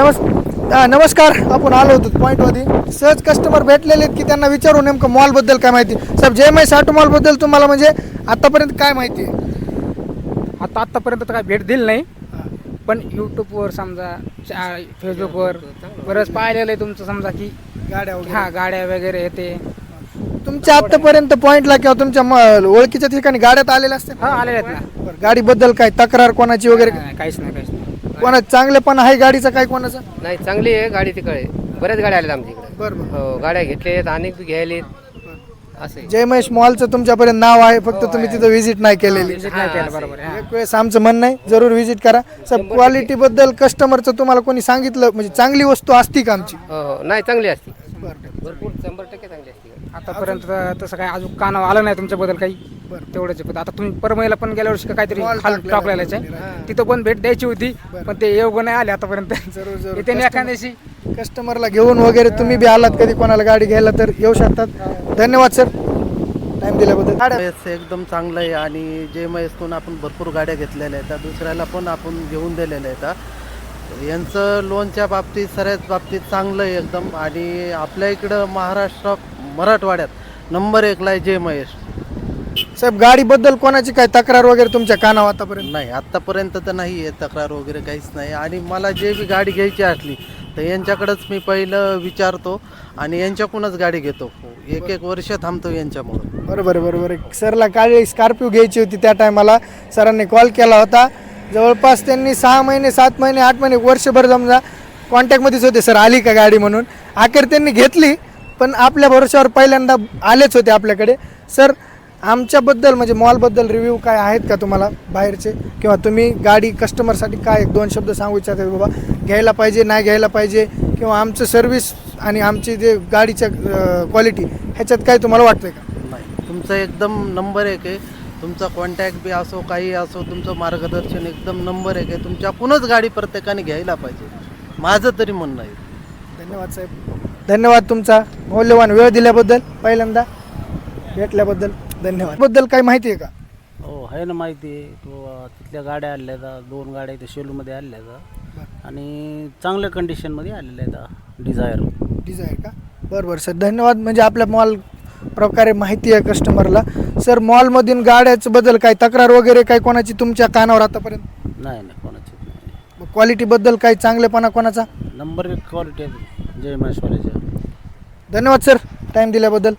नमस् नमस्कार. आपण आलो होतो पॉईंटमध्ये सहज कस्टमर भेटलेले आहेत की त्यांना विचारू नेमकं मॉलबद्दल काय माहिती? साहेब जय मय साठू मॉलबद्दल तुम्हाला म्हणजे आतापर्यंत काय माहिती आहे? आता आत्तापर्यंत तर काय भेट दिली नाही. पण यूट्यूबवर समजा चा- फेसबुकवर बरंच पाहिलेलं आहे तुमचं समजा की गाड्या वगैरे. हा गाड्या वगैरे येते. तुमच्या आतापर्यंत पॉईंटला किंवा तुमच्या म- ओळखीच्या ठिकाणी गाड्यात आलेल्या असते हा आलेले आहेत ना. गाडीबद्दल काय तक्रार कोणाची वगैरे? नाही, काहीच नाही काहीच नाही. कोणा चांगलं आहे गाडीचं काय कोणाचं? नाही चांगली आहे गाडी तिकडे. बऱ्याच गाड्या आल्यात आमच्या इकडे. बरं बरं. हो गाड्या घेतलेत अनेक घ्यायलेत असे जय महेश मॉलचं तुमच्यापर्यंत नाव आहे फक्त तुम्ही तिथं व्हिजिट नाही केलेली. Visit नाही केलं बरोबर आहे, हा. एक वेळेस आमचं म्हणणं आहे जरूर व्हिजिट करा. सर क्वालिटी बद्दल कस्टमरचं तुम्हाला कोणी सांगितलं म्हणजे चांगली वस्तू असती का आमची? हो हो. नाही चांगली असती. भरपूर शंभर टक्के चांगली असती. आतापर्यंत तसं काय अजून कानावर आलं नाही तुमच्याबद्दल काही? तेवढंच आहे. पण आता तुम्ही परमईला पण गेल्या वर्षी का काहीतरी Mall खाल टाकलेला टाकलेलाच आहे तिथं पण भेट द्यायची होती पण ते योग नाही आले आतापर्यंत. जरूर, जरूर. येते ना एखाद्याशी कस्टमरला घेऊन वगैरे तुम्ही बी आलात कधी कोणाला गाडी घ्यायला तर येऊ शकतात. धन्यवाद सर टाइम दिल्याबद्दल. गाड्या एकदम चांगलं आहे आणि जे महेशतून आपण भरपूर गाड्या घेतलेल्या आहेत दुसऱ्याला पण आपण घेऊन दिलेल्या आहेत यांचं लोनच्या बाबतीत सगळ्याच बाबतीत चांगलं आहे एकदम. आणि आपल्या इकडं महाराष्ट्रात मराठवाड्यात नंबर एकला आहे जय महेश. साहेब गाडीबद्दल कोणाची काय तक्रार वगैरे तुमच्या कानावर आतापर्यंत? नाही आत्तापर्यंत तर नाही आहे तक्रार वगैरे काहीच नाही. आणि मला जे बी गाडी घ्यायची असली तर यांच्याकडंच मी पहिलं विचारतो आणि यांच्याकडूनच गाडी घेतो. एक एक वर्ष थांबतो यांच्यामुळं. बरोबर बरोबर. सरला काळी स्कॉर्पिओ घ्यायची होती त्या टायमाला सरांनी कॉल केला होता. जवळपास त्यांनी सहा महिने सात महिने आठ महिने वर्षभर समजा कॉन्टॅक्टमध्येच होते सर आली का गाडी म्हणून. अखेर त्यांनी घेतली पण आपल्या भरोश्यावर पहिल्यांदा आलेच होते आपल्याकडे. सर आमच्याबद्दल म्हणजे मॉलबद्दल रिव्ह्यू काय आहेत का तुम्हाला बाहेरचे? किंवा तुम्ही गाडी कस्टमरसाठी काय दोन शब्द सांगू इच्छिता बाबा घ्यायला पाहिजे नाही घ्यायला पाहिजे? किंवा आमचं सर्व्हिस आणि आमची जे गाडीच्या क्वालिटी ह्याच्यात काय तुम्हाला वाटतंय का? नाही तुमचं एकदम नंबर एक आहे. तुमचा कॉन्टॅक्ट बी असो काही असो तुमचं मार्गदर्शन एकदम नंबर एक आहे. तुमच्याकूनच गाडी प्रत्येकाने घ्यायला पाहिजे. माझं तरी म्हणणं आहे. धन्यवाद साहेब. धन्यवाद तुमचा मौल्यवान वेळ दिल्याबद्दल. पहिल्यांदा भेटल्याबद्दल धन्यवाद. बद्दल काही माहिती आहे का? हो आहे ना माहिती. आहे तो अं, तिथल्या गाड्या आलेल्या आहेत दोन गाड्या इथे शेलूमध्ये आलेल्या आहेत आणि चांगल्या कंडिशनमध्ये आलेल्या आहेत डिझायर डिझायर का? बरं बरं सर. धन्यवाद. म्हणजे आपल्या मॉल प्रकारे माहिती आहे कस्टमरला सर मॉलमधून गाड्याचं बद्दल काय? तक्रार वगैरे काय कोणाची तुमच्या कानावर आतापर्यंत? नाही नाही कोणाची नाही. क्वालिटीबद्दल काही चांगलेपणा कोणाचा? नंबर एक क्वालिटी आहे जय महेश धन्यवाद सर टाईम दिल्याबद्दल.